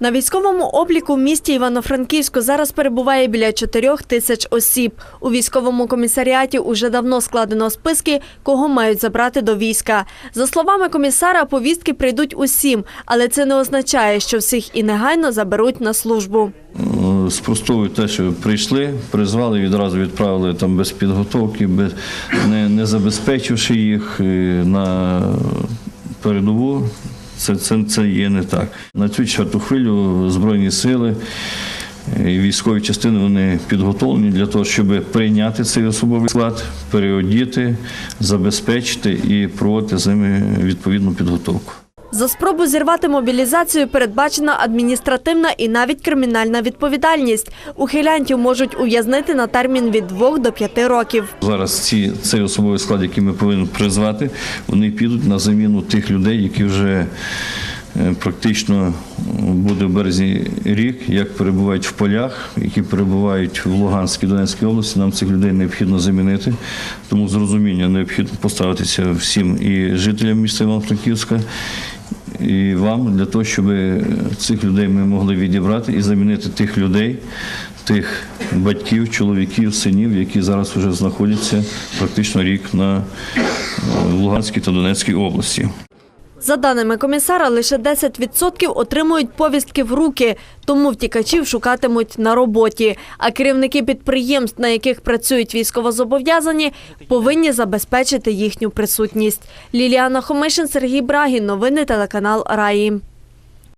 На військовому обліку в місті Івано-Франківську зараз перебуває біля 4 тисяч осіб. У військовому комісаріаті уже давно складено списки, кого мають забрати до війська. За словами комісара, повістки прийдуть усім, але це не означає, що всіх і негайно заберуть на службу. Е, Спростовують те, що прийшли, призвали, відразу відправили там без підготовки, без, не, не забезпечивши їх е, на передову. Це, це, це є не так. На цю четверту хвилю Збройні сили і військові частини вони підготовлені для того, щоб прийняти цей особовий склад, переодіти, забезпечити і проводити з ними відповідну підготовку. За спробу зірвати мобілізацію передбачена адміністративна і навіть кримінальна відповідальність. Ухилянтів можуть ув'язнити на термін від 2 до 5 років. Зараз ці, цей особовий склад, який ми повинні призвати, вони підуть на заміну тих людей, які вже е, практично буде в березні рік, як перебувають в полях, які перебувають в Луганській Донецькій області. Нам цих людей необхідно замінити. Тому з розуміння необхідно поставитися всім і жителям міста Івано-Франківська. І вам для того, щоб цих людей ми могли відібрати і замінити тих людей, тих батьків, чоловіків, синів, які зараз вже знаходяться практично рік на е, Луганській та Донецькій області. За даними комісара, лише 10% отримують повістки в руки, тому втікачів шукатимуть на роботі. А керівники підприємств, на яких працюють військовозобов'язані, повинні забезпечити їхню присутність. Ліліана Хомишин, Сергій Брагін. Новини телеканал Раї.